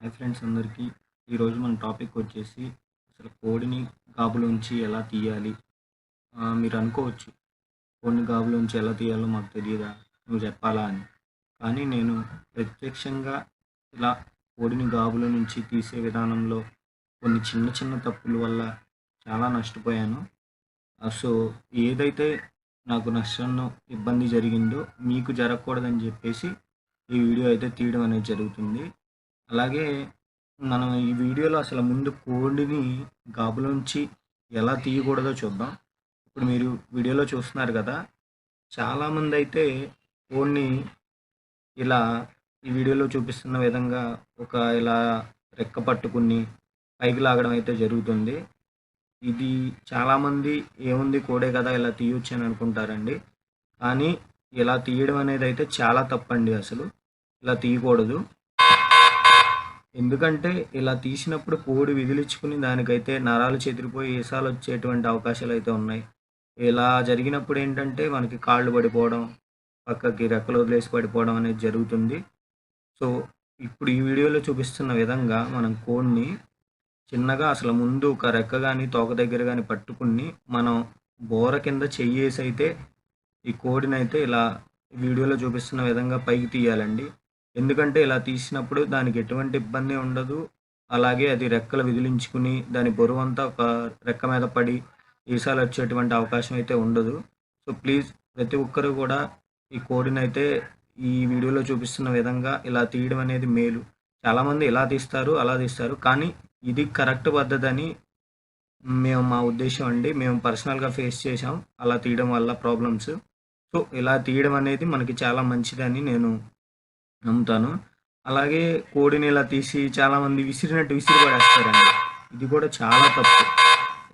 Hi friends అందరికీ. ఈరోజు మన టాపిక్ వచ్చేసి అసలు కోడిని గాబులోంచి ఎలా తీయాలి? మీరు అనుకోవచ్చు. కోడిని గాబులోంచి ఎలా తీయాలో మాకు తెలియదా నువ్వు చెప్పాలా అని. కానీ నేను ప్రత్యక్షంగా ఇలా కోడిని గాబులో నుంచి తీసే విధానంలో కొన్ని చిన్న చిన్న తప్పుల వల్ల చాలా నష్టపోయాను. సో ఏదైతే నాకు నష్టం ఇబ్బంది జరిగిందో మీకు జరగకూడదని చెప్పేసి ఈ వీడియో అయితే తీయడం అనేది జరుగుతుంది. అలాగే మనం ఈ వీడియోలో అసలు ముందు కోడిని గాబులోంచి ఎలా తీయకూడదో చూద్దాం. ఇప్పుడు మీరు వీడియోలో చూస్తున్నారు కదా చాలామంది అయితే కోడిని ఇలా ఈ వీడియోలో చూపిస్తున్న విధంగా ఒక ఇలా రెక్క పట్టుకుని పైకి లాగడం అయితే జరుగుతుంది. ఇది చాలామంది ఏముంది కోడే కదా ఇలా తీయొచ్చు అని అనుకుంటారండి. కానీ ఇలా తీయడం అనేది అయితే చాలా తప్పండి అసలు. ఇలా తీయకూడదు. ఎందుకంటే ఇలా తీసినప్పుడు కోడి విదిలించుకుని దానికైతే నరాలు చెదిరిపోయి ఈసాలు వచ్చేటువంటి అవకాశాలు అయితే ఉన్నాయి. ఇలా జరిగినప్పుడు ఏంటంటే మనకి కాళ్ళు పడిపోవడం పక్కకి రెక్కలు వదిలేసి పడిపోవడం అనేది జరుగుతుంది. సో ఇప్పుడు ఈ వీడియోలో చూపిస్తున్న విధంగా మనం కోడిని చిన్నగా అసలు ముందు ఒక రెక్క కానీ తోక దగ్గర కానీ పట్టుకుని మనం బోర కింద చెయ్యేసి అయితే ఈ కోడిని అయితే ఇలా వీడియోలో చూపిస్తున్న విధంగా పైకి తీయాలండి. ఎందుకంటే ఇలా తీసినప్పుడు దానికి ఎటువంటి ఇబ్బంది ఉండదు. అలాగే అది రెక్కలు విదిలించుకుని దాని బరువు అంతా ఒక రెక్క మీద పడి ఈసారి వచ్చేటువంటి అవకాశం అయితే ఉండదు. సో ప్లీజ్ ప్రతి ఒక్కరూ కూడా ఈ కోడిని అయితే ఈ వీడియోలో చూపిస్తున్న విధంగా ఇలా తీయడం అనేది మేలు. చాలామంది ఇలా తీస్తారు అలా తీస్తారు. కానీ ఇది కరెక్ట్ పద్ధతి అని మేము మా ఉద్దేశం అండి. మేము పర్సనల్గా ఫేస్ చేసాం అలా తీయడం వల్ల ప్రాబ్లమ్స్. సో ఇలా తీయడం అనేది మనకి చాలా మంచిదని నేను నమ్ముతాను. అలాగే కోడిని ఇలా తీసి చాలామంది విసిరినట్టు విసిరి పడేస్తారండి ఇది కూడా చాలా తప్పు.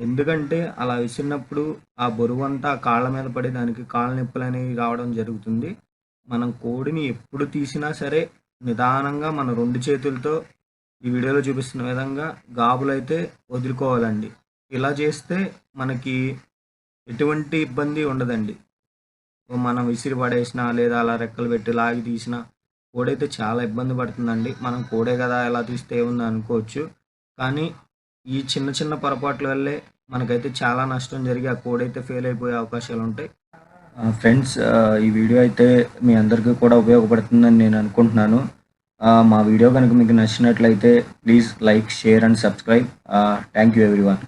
ఎందుకంటే అలా విసిరినప్పుడు ఆ బరువు అంతా కాళ్ళ మీద పడి దానికి కాళ్ళ నొప్పులు అనేవి రావడం జరుగుతుంది. మనం కోడిని ఎప్పుడు తీసినా సరే నిదానంగా మన రెండు చేతులతో ఈ వీడియోలో చూపిస్తున్న విధంగా గాబులు అయితే వదులుకోవాలండి. ఇలా చేస్తే మనకి ఎటువంటి ఇబ్బంది ఉండదండి. మనం విసిరి పడేసినా లేదా అలా రెక్కలు పెట్టి లాగి తీసినా కోడైతే చాలా ఇబ్బంది పడుతుందండి. మనం కోడే కదా ఎలా తీస్తే ఏముంది అనుకోవచ్చు. కానీ ఈ చిన్న చిన్న పొరపాట్ల వల్లే మనకైతే చాలా నష్టం జరిగి ఆ కోడైతే ఫెయిల్ అయిపోయే అవకాశాలు ఉంటాయి. ఫ్రెండ్స్ ఈ వీడియో అయితే మీ అందరికీ కూడా ఉపయోగపడుతుందని నేను అనుకుంటున్నాను. మా వీడియో కనుక మీకు నచ్చినట్లయితే please like share and subscribe. Thank you everyone.